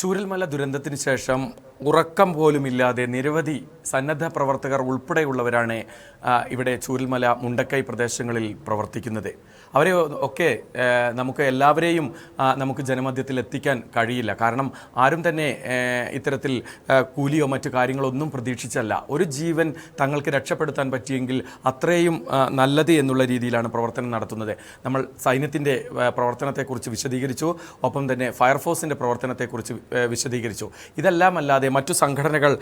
ചൂരൽമല ദുരന്തത്തിന് ശേഷം ഉറക്കം പോലുമില്ലാതെ നിരവധി സന്നദ്ധ പ്രവർത്തകർ ഉൾപ്പെടെയുള്ളവരാണ് ഇവിടെ ചൂരൽമല മുണ്ടക്കൈ പ്രദേശങ്ങളിൽ പ്രവർത്തിക്കുന്നത്. അവരെ ഒക്കെ നമുക്ക് എല്ലാവരെയും നമുക്ക് ജനമധ്യത്തിൽ എത്തിക്കാൻ കഴിയില്ല. കാരണം ആരും തന്നെ ഇത്തരത്തിൽ കൂലിയോ മറ്റു കാര്യങ്ങളൊന്നും പ്രതീക്ഷിച്ചല്ല. ഒരു ജീവൻ തങ്ങൾക്ക് രക്ഷപ്പെടുത്താൻ പറ്റിയെങ്കിൽ അത്രയും നല്ലത് എന്നുള്ള രീതിയിലാണ് പ്രവർത്തനം നടത്തുന്നത്. നമ്മൾ സൈന്യത്തിന്റെ പ്രവർത്തനത്തെക്കുറിച്ച് വിശദീകരിച്ചു. ഒപ്പം തന്നെ ഫയർഫോഴ്സിന്റെ പ്രവർത്തനത്തെക്കുറിച്ച് വിശദീകരിച്ചു. ഇതെല്ലാം അല്ലാതെ മറ്റു സംഘടനകൾ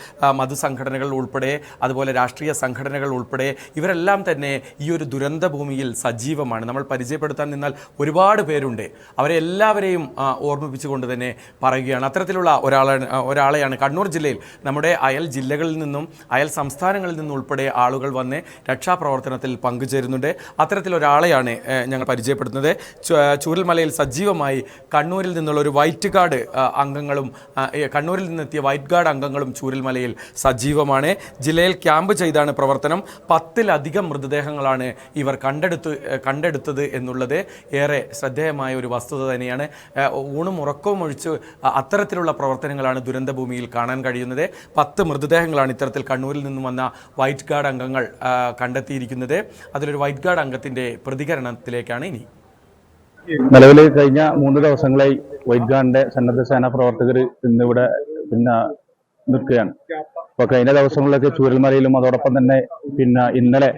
മതസംഘടനകൾ ഉൾപ്പെടെ അതുപോലെ രാഷ്ട്രീയ സംഘടനകൾ ഉൾപ്പെടെ ഇവരെല്ലാം തന്നെ ഈ ഒരു ദുരന്ത ഭൂമിയിൽ സജീവമാണ്. നമ്മൾ പരിചയപ്പെടുത്താൻ നിന്നാൽ ഒരുപാട് പേരുണ്ട്. അവരെ എല്ലാവരെയും ഓർമ്മിപ്പിച്ചുകൊണ്ട് തന്നെ പറയുകയാണ്. അത്തരത്തിലുള്ള ഒരാളാണ് ഒരാളെയാണ് കണ്ണൂർ ജില്ലയിൽ നമ്മുടെ അയൽ ജില്ലകളിൽ നിന്നും അയൽ സംസ്ഥാനങ്ങളിൽ നിന്നും ഉൾപ്പെടെ ആളുകൾ വന്ന് രക്ഷാപ്രവർത്തനത്തിൽ പങ്കുചേരുന്നുണ്ട്. അത്തരത്തിലൊരാളെയാണ് ഞങ്ങൾ പരിചയപ്പെടുത്തുന്നത്. ചൂരൽമലയിൽ സജീവമായി കണ്ണൂരിൽ നിന്നുള്ള ഒരു വൈറ്റ് ഗാർഡ് അംഗങ്ങളും കണ്ണൂരിൽ നിന്നെത്തിയ വൈറ്റ് ഗാർഡ് അംഗങ്ങളും ചൂരൽമലയിൽ സജീവമാണ്. ജില്ലയിൽ ക്യാമ്പ് ചെയ്താണ് പ്രവർത്തനം. പത്തിലധികം മൃതദേഹങ്ങളാണ് ഇവർ കണ്ടെടുത്ത് കണ്ടെടുത്തത്. എന്നുള്ളത് ഏറെ ശ്രദ്ധേയമായ ഒരു വസ്തുത തന്നെയാണ്. ഊണും ഉറക്കവും ഒഴിച്ച് അത്തരത്തിലുള്ള പ്രവർത്തനങ്ങളാണ് ദുരന്തഭൂമിയിൽ കാണാൻ കഴിയുന്നത്. പത്ത് മൃതദേഹങ്ങളാണ് ഇത്തരത്തിൽ കണ്ണൂരിൽ നിന്നും വന്ന വൈറ്റ് ഗാർഡ് അംഗങ്ങൾ കണ്ടെത്തിയിരിക്കുന്നത്. അതിലൊരു വൈറ്റ് ഗാർഡ് അംഗത്തിന്റെ പ്രതികരണത്തിലേക്കാണ് ഇനി. നിലവിൽ കഴിഞ്ഞ മൂന്ന് ദിവസങ്ങളായി വൈറ്റ് ഗാർഡിന്റെ സന്നദ്ധ സേനാ പ്രവർത്തകർ ഇന്നിവിടെ പിന്നെ നിൽക്കുകയാണ്. അപ്പൊ കഴിഞ്ഞ ദിവസങ്ങളിലൊക്കെ ചൂരൽമലയിലും അതോടൊപ്പം തന്നെ പിന്നെ ഇന്നലെ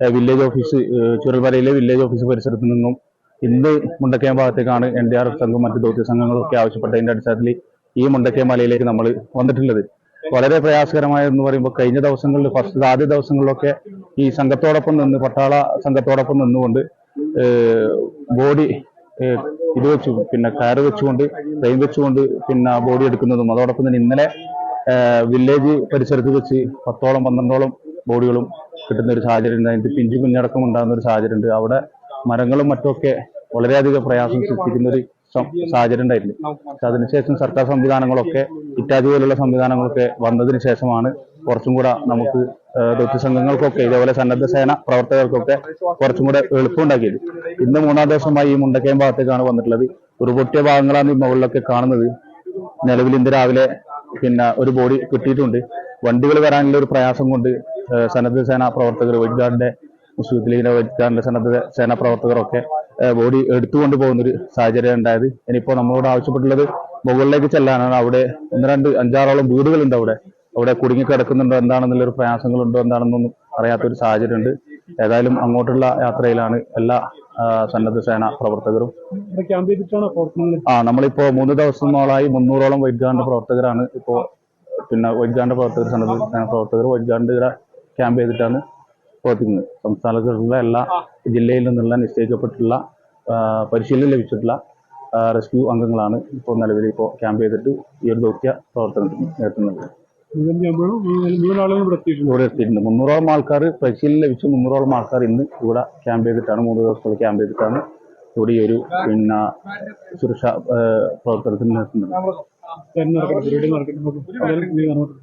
വില്ലേജ് ഓഫീസ് ചുരൽവരയിലെ വില്ലേജ് ഓഫീസ് പരിസരത്ത് നിന്നും ഇന്ന് മുണ്ടക്കയം ഭാഗത്തേക്കാണ് എൻ ഡി ആർ എഫ് സംഘം മറ്റ് ദൗത്യ സംഘങ്ങളൊക്കെ ആവശ്യപ്പെട്ടതിന്റെ അടിസ്ഥാനത്തിൽ ഈ മുണ്ടക്കയം മലയിലേക്ക് നമ്മൾ വന്നിട്ടുള്ളത്. വളരെ പ്രയാസകരമായ എന്ന് പറയുമ്പോൾ കഴിഞ്ഞ ദിവസങ്ങളിൽ ഫസ്റ്റ് ആദ്യ ദിവസങ്ങളിലൊക്കെ ഈ സംഘത്തോടൊപ്പം നിന്ന് പട്ടാള സംഘത്തോടൊപ്പം നിന്നുകൊണ്ട് ബോഡി ഇത് വെച്ചു പിന്നെ കയറ് വെച്ചുകൊണ്ട് ട്രെയിൻ വെച്ചുകൊണ്ട് പിന്നെ ബോഡി എടുക്കുന്നതും അതോടൊപ്പം തന്നെ ഇന്നലെ വില്ലേജ് പരിസരത്ത് വെച്ച് പത്തോളം പന്ത്രണ്ടോളം ബോഡികളും കിട്ടുന്ന ഒരു സാഹചര്യം ഉണ്ട്. അതിന് പിഞ്ചു കുഞ്ഞടക്കം ഉണ്ടാകുന്ന ഒരു സാഹചര്യം ഉണ്ട്. അവിടെ മരങ്ങളും മറ്റുമൊക്കെ വളരെയധികം പ്രയാസം സൃഷ്ടിക്കുന്ന ഒരു സാഹചര്യം പക്ഷെ അതിനുശേഷം സർക്കാർ സംവിധാനങ്ങളൊക്കെ ഇറ്റാദി പോലുള്ള സംവിധാനങ്ങളൊക്കെ വന്നതിന് ശേഷമാണ് കുറച്ചും കൂടെ നമുക്ക് ദൃത്യ സംഘങ്ങൾക്കൊക്കെ ഇതേപോലെ സന്നദ്ധ സേന പ്രവർത്തകർക്കൊക്കെ കുറച്ചും കൂടെ എളുപ്പമുണ്ടാക്കിയത്. ഇന്ന് മൂന്നാം ദിവസമായി ഈ മുണ്ടക്കയം ഭാഗത്തേക്കാണ് വന്നിട്ടുള്ളത്. ഉരുപൊട്ടിയ ഭാഗങ്ങളാണ് ഈ മുകളിലൊക്കെ കാണുന്നത്. നിലവിൽ ഇന്ന് രാവിലെ പിന്നെ ഒരു ബോഡി കിട്ടിയിട്ടുണ്ട്. വണ്ടികൾ വരാനുള്ള ഒരു പ്രയാസം കൊണ്ട് സന്നദ്ധ സേനാ പ്രവർത്തകർ വൈറ്റ് ഗാർഡിന്റെ മുസ്ലിം ലീഗിന്റെ വൈറ്റ് ഗാർഡിന്റെ സന്നദ്ധ സേനാ പ്രവർത്തകരൊക്കെ ബോഡി എടുത്തുകൊണ്ട് പോകുന്ന ഒരു സാഹചര്യം ഉണ്ടായത്. ഇനിയിപ്പോ നമ്മളോട് ആവശ്യപ്പെട്ടുള്ളത് മുകളിലേക്ക് ചെല്ലാനാണ്. അവിടെ ഒന്ന് രണ്ട് അഞ്ചാറോളം വീടുകളുണ്ട് അവിടെ. അവിടെ കുടുങ്ങി കിടക്കുന്നുണ്ടോ എന്താണെന്നുള്ള ഒരു പ്രയാസങ്ങളുണ്ടോ എന്താണെന്നൊന്നും അറിയാത്തൊരു സാഹചര്യം ഉണ്ട് ഏതായാലും അങ്ങോട്ടുള്ള യാത്രയിലാണ് എല്ലാ സന്നദ്ധ സേന പ്രവർത്തകരും. ആ നമ്മളിപ്പോ മൂന്ന് ദിവസങ്ങളായി മുന്നൂറോളം വൈറ്റ് ഗാർഡിന്റെ പ്രവർത്തകരാണ്. ഇപ്പോ പിന്നെ വൈറ്റ് ഗാർഡിന്റെ പ്രവർത്തകർ സന്നദ്ധ സേന പ്രവർത്തകർ വൈറ്റ് ഗാർഡിന്റെ ക്യാമ്പ് ചെയ്തിട്ടാണ് പ്രവർത്തിക്കുന്നത്. സംസ്ഥാനത്തുള്ള എല്ലാ ജില്ലയിൽ നിന്നുള്ള നിശ്ചയിക്കപ്പെട്ടുള്ള പരിശീലനം ലഭിച്ചിട്ടുള്ള റെസ്ക്യൂ അംഗങ്ങളാണ് ഇപ്പോൾ നിലവിൽ ഇപ്പോൾ ക്യാമ്പ് ചെയ്തിട്ട് ഈ ഒരു ദൗത്യ പ്രവർത്തനത്തിന് നേരിടുന്നത് ഇവിടെ എത്തിയിട്ടുണ്ട്. മുന്നൂറോളം ആൾക്കാർ പരിശീലനം ലഭിച്ച. മുന്നൂറോളം ആൾക്കാർ ഇന്ന് ഇവിടെ ക്യാമ്പ് ചെയ്തിട്ടാണ് മൂന്ന് ദിവസത്തോളം ക്യാമ്പ് ചെയ്തിട്ടാണ് ഇവിടെ ഈ ഒരു പിന്നെ സുരക്ഷാ പ്രവർത്തനത്തിന് നിർത്തുന്നത്